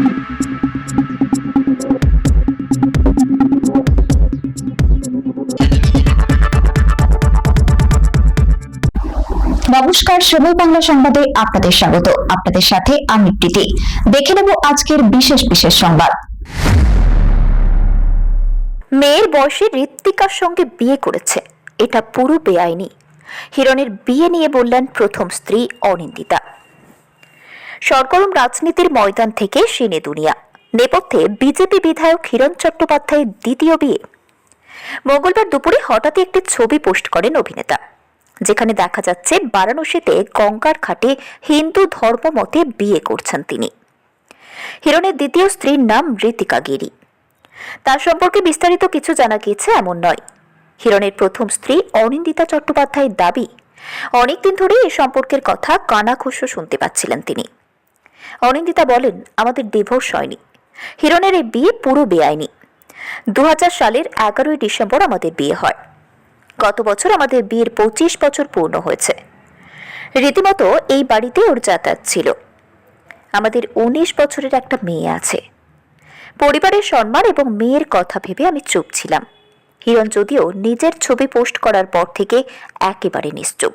নমস্কার সময় বাংলা সংবাদে আপনাদের স্বাগত। আপনাদের সাথে আমি প্রীতি। দেখে নেব আজকের বিশেষ বিশেষ সংবাদ। মেয়ের বয়সে ঋত্বিকার সঙ্গে বিয়ে করেছে। এটা পুরো বেআইনি। হিরণের বিয়ে নিয়ে বললেন প্রথম স্ত্রী অনিন্দিতা। সরগরম রাজনীতির ময়দান থেকে সিনে দুনিয়া। নেপথ্যে বিজেপি বিধায়ক হিরণ চট্টোপাধ্যায়ের দ্বিতীয় বিয়ে। মঙ্গলবার দুপুরে হঠাৎই একটি ছবি পোস্ট করেন অভিনেতা, যেখানে দেখা যাচ্ছে বারাণসীতে গঙ্গার ঘাটে হিন্দু ধর্মমতে বিয়ে করছেন তিনি। হিরণের দ্বিতীয় স্ত্রীর নাম ঋতিকা গিরি। তার সম্পর্কে বিস্তারিত কিছু জানা গিয়েছে এমন নয়। হিরণের প্রথম স্ত্রী অনিন্দিতা চট্টোপাধ্যায়ের দাবি, অনেকদিন ধরে এ সম্পর্কের কথা কানাঘুষো শুনতে পাচ্ছিলেন তিনি। অনিন্দিতা বলেন, আমাদের ডিভোর্স হয়নি। হিরণের এই বিয়ে পুরো বেআইনি। দু হাজার সালের এগারোই ডিসেম্বর আমাদের বিয়ে হয়। গত বছর আমাদের বিয়ের পঁচিশ বছর পূর্ণ হয়েছে। রীতিমতো এই বাড়িতে ওর যাতায়াত ছিল। আমাদের উনিশ বছরের একটা মেয়ে আছে। পরিবারের সম্মান এবং মেয়ের কথা ভেবে আমি চুপ ছিলাম। হিরণ যদিও নিজের ছবি পোস্ট করার পর থেকে একেবারে নিশ্চুপ।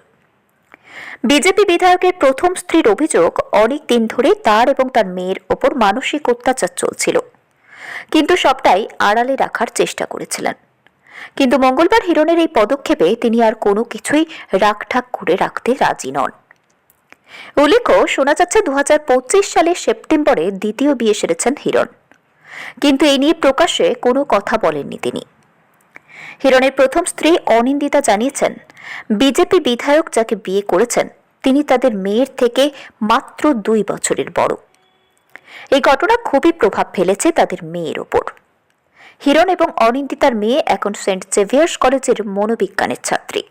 বিজেপি বিধায়কের প্রথম স্ত্রীর অভিযোগ অনেক দিন ধরে তার এবং তার মেয়ের ওপর মানসিক অত্যাচার চলছিল। কিন্তু সবটাই আড়ালে রাখার চেষ্টা করেছিলেন। কিন্তু মঙ্গলবার হিরণের এই পদক্ষেপে তিনি আর কোনো কিছুই রাখঠাক করে রাখতে রাজি নন। উল্লেখ্য, শোনা যাচ্ছে দুহাজার পঁচিশ সালের সেপ্টেম্বরে দ্বিতীয় বিয়ে সেরেছেন হিরণ। কিন্তু এই নিয়ে প্রকাশ্যে কোনো কথা বলেননি তিনি। হিরণের প্রথম স্ত্রী অনিন্দিতা জানিয়েছেন, বিজেপি বিধায়ক যাকে বিয়ে করেছেন, তিনি তাদের মেয়ের থেকে মাত্র দুই বছরের বড়। এই ঘটনা খুবই প্রভাব ফেলেছে তাদের মেয়ের ওপর। হিরণ এবং অনিন্দিতার মেয়ে এখন সেন্ট জেভিয়ার্স কলেজের মনোবিজ্ঞানের ছাত্রী।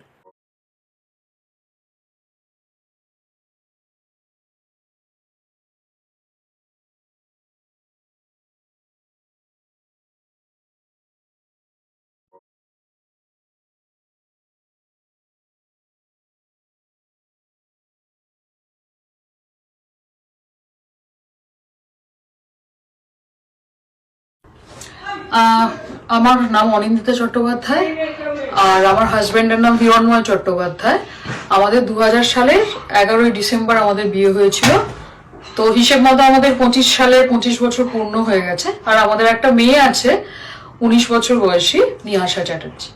আমার নাম অনিন্দিতা চট্টোপাধ্যায়, আর আমার হাজবেন্ডের নাম হিরণময় চট্টোপাধ্যায়। আমাদের দু সালের এগারোই ডিসেম্বর আমাদের বিয়ে হয়েছিল। তো হিসেব মতো আমাদের পঁচিশ সালে পঁচিশ বছর পূর্ণ হয়ে গেছে। আর আমাদের একটা মেয়ে আছে, উনিশ বছর বয়সী নিহাসা চ্যাটার্জি।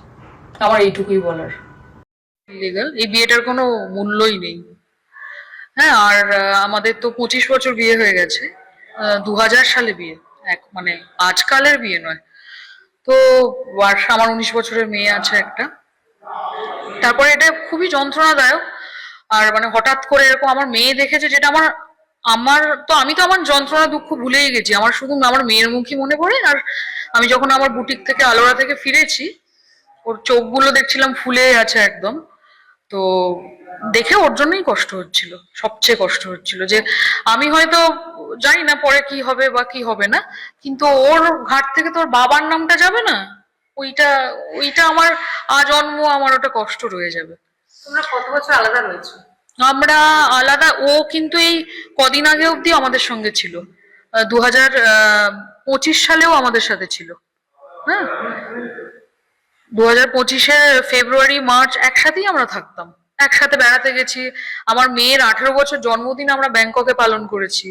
আমার এইটুকুই বলার। এই বিয়েটার কোনো মূল্যই নেই। হ্যাঁ আর আমাদের তো পঁচিশ বছর বিয়ে হয়ে গেছে। দু হাজার সালে বিয়ে। এক মানে আজকালের বিয়ে নয়। তো আর আমার উনিশ বছরের মেয়ে আছে একটা। তারপরে এটা খুবই যন্ত্রণাদায়ক। আর মানে হঠাৎ করে এরকম আমার মেয়ে দেখেছে যেটা আমার আমার তো আমি তো আমার যন্ত্রণা, দুঃখ ভুলেই গেছি। আমার শুধু আমার মেয়ের মুখই মনে পড়ে। আর আমি যখন আমার বুটিক থেকে, আলোড়া থেকে ফিরেছি, ওর চোখগুলো দেখছিলাম ফুলে আছে একদম। তো দেখে ওর জন্যই কষ্ট হচ্ছিল সবচেয়ে কষ্ট হচ্ছিল যে আমি হয়তো জানি না পরে কি হবে বা কি হবে না কিন্তু ওর ঘাট থেকে তোর বাবার নামটা যাবে না ওইটা ওইটা আমার আজন্ম আমার ওটা কষ্ট রয়ে যাবে। তোমরা কত বছর আলাদা রয়েছো? আমরা আলাদা ও কিন্তু এই কদিন আগে অবধি আমাদের সঙ্গে ছিল। দু হাজার পঁচিশ সালেও আমাদের সাথে ছিল। হ্যাঁ? দু হাজার পঁচিশের ফেব্রুয়ারি মার্চ একসাথেই আমরা থাকতাম। একসাথে বেড়াতে গেছি। আমার মেয়ের আঠেরো বছর জন্মদিন আমরা ব্যাংককে পালন করেছি।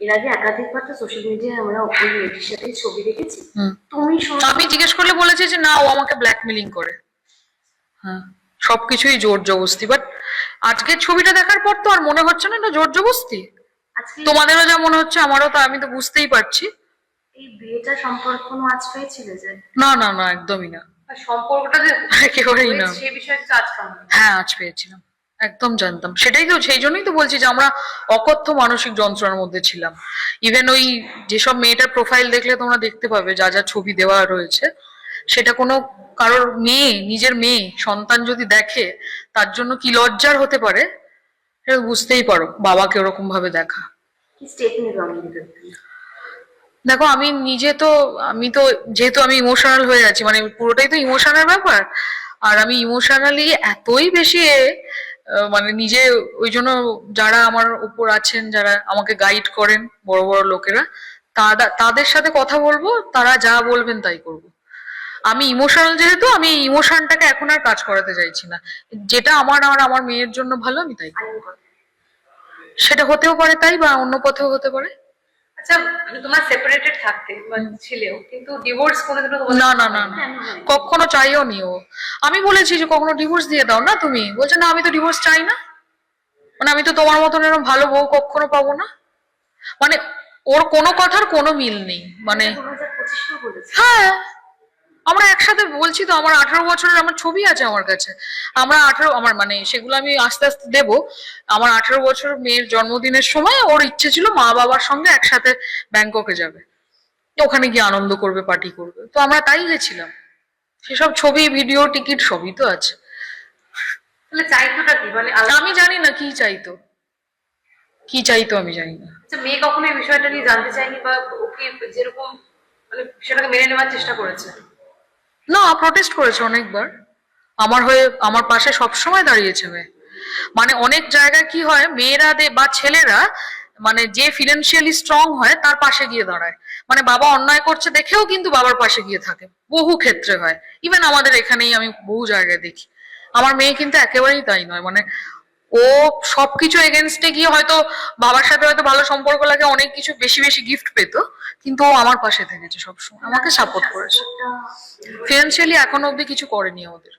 এর আগে একাধিকবার তো সোশ্যাল মিডিয়ায় আমরা ওই মেয়েটির সাথে ছবি দেখেছি। তুমি আমি জিজ্ঞেস করলে বলেছে যে না ও আমাকে ব্ল্যাকমেলিং করে। হ্যাঁ সবকিছুই জোর জবস্তি বাট আজকের ছবিটা দেখার পর তো আর মনে হচ্ছে না এটা জোর জবস্তি তোমাদেরও যা মনে হচ্ছে আমারও তা আমি তো বুঝতেই পারছি। এই বিয়েটা সম্পর্কে কোনো আজ পেয়েছিলে যে? না না না একদমই না। সম্পর্কটা একেবারেই না। সে বিষয়ে হ্যাঁ আজ পেয়েছিলাম। একদম জানতাম। সেটাই তো সেই জন্যই তো বলছি যে আমরা অকথ্য মানসিক যন্ত্রণার মধ্যে ছিলাম। ইভেন ওই যেসব মেয়েটার প্রোফাইল দেখলে তোমরা দেখতে পাবে যা যা ছবি দেওয়া রয়েছে সেটা কোনো কারোর মেয়ে নিজের মেয়ে সন্তান যদি দেখে তার জন্য কি লজ্জার হতে পারে? সেটা বুঝতেই পারো বাবাকে ওরকম ভাবে দেখা স্টেপ দেখো, আমি নিজে তো, আমি তো যেহেতু আমি ইমোশনাল হয়ে আছি মানে পুরোটাই তো ইমোশনাল ব্যাপার। আর আমি ইমোশনালি এতই বেশি মানে নিজে ওই জন্য যারা আমার উপর আছেন, যারা আমাকে গাইড করেন, বড় বড় লোকেরা তারা তাদের সাথে কথা বলব, তারা যা বলবেন তাই করব। আমি ইমোশনাল যেহেতু, আমি ইমোশনটাকে এখন আর কাজ করাতে চাইছি না। যেটা আমার আর আমার মেয়ের জন্য ভালো, আমি তাই। সেটা হতেও পারে তাই, বা অন্য পথেও হতে পারে। আচ্ছা তোমরা সেপারেটেড থাকতে ছিলেও কিন্তু ডিভোর্স কোনোদিনও না না না না। কখনো চাইও নি ও। আমি বলেছি যে কখনো ডিভোর্স দিয়ে দাও না তুমি। বলছে না আমি তো ডিভোর্স চাই না। মানে আমি তো তোমার মতন এরকম ভালো বউ কখনো পাবো না। মানে ওর কোনো কথার কোনো মিল নেই। মানে হ্যাঁ। আমরা একসাথে বলছি তো আমার আঠারো বছরের আমার ছবি আছে আমার কাছে। আমরা আঠারো আমার মানে সেগুলো আমি আস্তে আস্তে দেবো। আমার আঠারো বছর মেয়ের জন্মদিনের সময় ওর ইচ্ছে ছিল মা বাবার সঙ্গে একসাথে ব্যাংককে যাবে। ওখানে গিয়ে আনন্দ করবে পার্টি করবে। তো আমরা তাই গেছিলাম। সেসব ছবি ভিডিও টিকিট সবই তো আছে। চাইতোটা কি? মানে আমি জানি না কি চাইতো। কি চাইতো আমি জানি না। আচ্ছা, মেয়ে কখনো এই বিষয়টা নিয়ে জানতে চায়নি বা ওকে যেরকম মানে সেটাকে মেনে নেওয়ার চেষ্টা করেছে? না প্রটেস্ট করেছে অনেকবার। আমার হয়ে, আমার পাশে সবসময় দাঁড়িয়েছে মেয়ে। মানে অনেক জায়গায় কি হয়, মেয়েরা বা ছেলেরা মানে যে ফিনান্সিয়ালি স্ট্রং হয়, তার পাশে গিয়ে দাঁড়ায়। মানে বাবা অন্যায় করছে দেখেও কিন্তু বাবার পাশে গিয়ে থাকে। বহু ক্ষেত্রে হয়। ইভেন আমাদের এখানেই আমি বহু জায়গায় দেখি। আমার মেয়ে কিন্তু একেবারেই তাই নয়। মানে ও সবকিছু এগেনস্টে গিয়ে হয়তো বাবার সাথে হয়তো ভালো সম্পর্ক লাগে অনেক কিছু বেশি বেশি গিফট পেতো কিন্তু ও আমার পাশে থেকেছে সবসময় আমাকে সাপোর্ট করেছে। ফিনান্সিয়ালি এখনও অব্দি কিছু করেনি আমাদের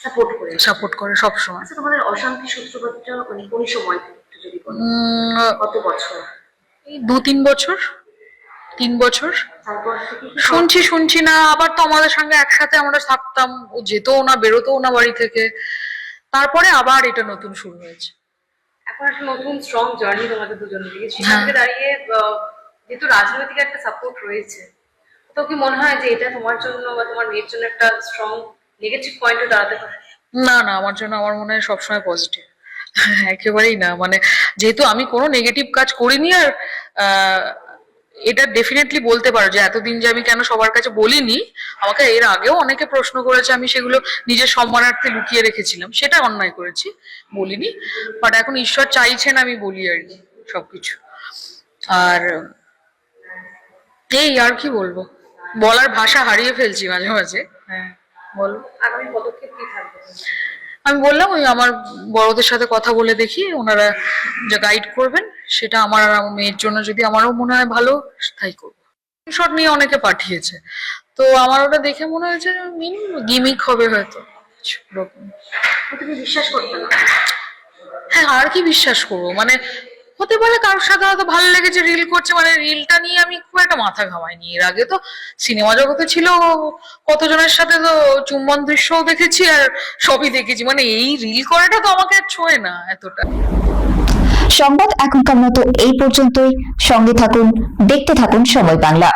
সাপোর্ট করে সাপোর্ট করে আচ্ছা তোমাদের অশান্তি সূত্রপাতটা মানে কোন সময় যদি কত বছর? দু তিন বছর তিন বছর। শুনছি শুনছি না আবার তো আমাদের সঙ্গে একসাথে আমরা থাকতাম ও যেতও না বেরোতেও না বাড়ি থেকে। তারপরে আবার এটা নতুন শুরু হয়েছে। এখন একটা নতুন স্ট্রং জার্নি তোমাদের দুজনের সেখান হ্যাঁ। থেকে দাঁড়িয়ে যেহেতু রাজনৈতিক একটা সাপোর্ট রয়েছে তো কি মনে হয় যে এটা তোমার জন্য বা তোমার মেয়ের জন্য একটা স্ট্রং নেগেটিভ পয়েন্টও দাঁড়াতে পারে? না না আমার জন্য আমার মনে হয় সবসময় পজিটিভ একেবারেই না। মানে যেহেতু আমি কোনো নেগেটিভ কাজ করিনি আর এটা ডেফিনেটলি বলতে পারো যে এতদিন যে আমি কেন সবার কাছে বলিনি, আমাকে এর আগেও অনেকে প্রশ্ন করেছে, আমি সেগুলো নিজের সম্মানার্থে লুকিয়ে রেখেছিলাম, সেটা অন্যায় করেছি, বলিনি। বাট এখন ঈশ্বর চাইছেন আমি বলি আর কি, সবকিছু। আর এই আর কি বলব? বলার ভাষা হারিয়ে ফেলছি মাঝে মাঝে। হ্যাঁ বলো, আগামী পদক্ষেপ কি থাকবে? আমি বললাম ওই আমার বড়দের সাথে কথা বলে দেখি ওনারা যা গাইড করবেন সেটা আমার আর আমার মেয়ের জন্য যদি আমারও মনে হয় ভালো তাই করব। শট নিয়ে অনেকে পাঠিয়েছে। তো আমার ওটা দেখে মনে হয়েছে মিন গিমিক হবে হয়তো। তুমি বিশ্বাস করতে না? হ্যাঁ আর কি বিশ্বাস করব? মানে হতে পারে কারোর সাথে হয়তো ভালো লেগেছে রিল করছে মানে রিলটা নিয়ে আমি খুব একটা মাথা ঘামাইনি। এর আগে তো সিনেমা জগতে ছিল কতজনের সাথে তো চুম্বন দৃশ্যও দেখেছি আর সবই দেখেছি। মানে এই রিল করাটা তো আমাকে আর ছোঁয় না এতটা। সংবাদ এখনকার মতো এই পর্যন্তই। সঙ্গে থাকুন, দেখতে থাকুন সময় বাংলা।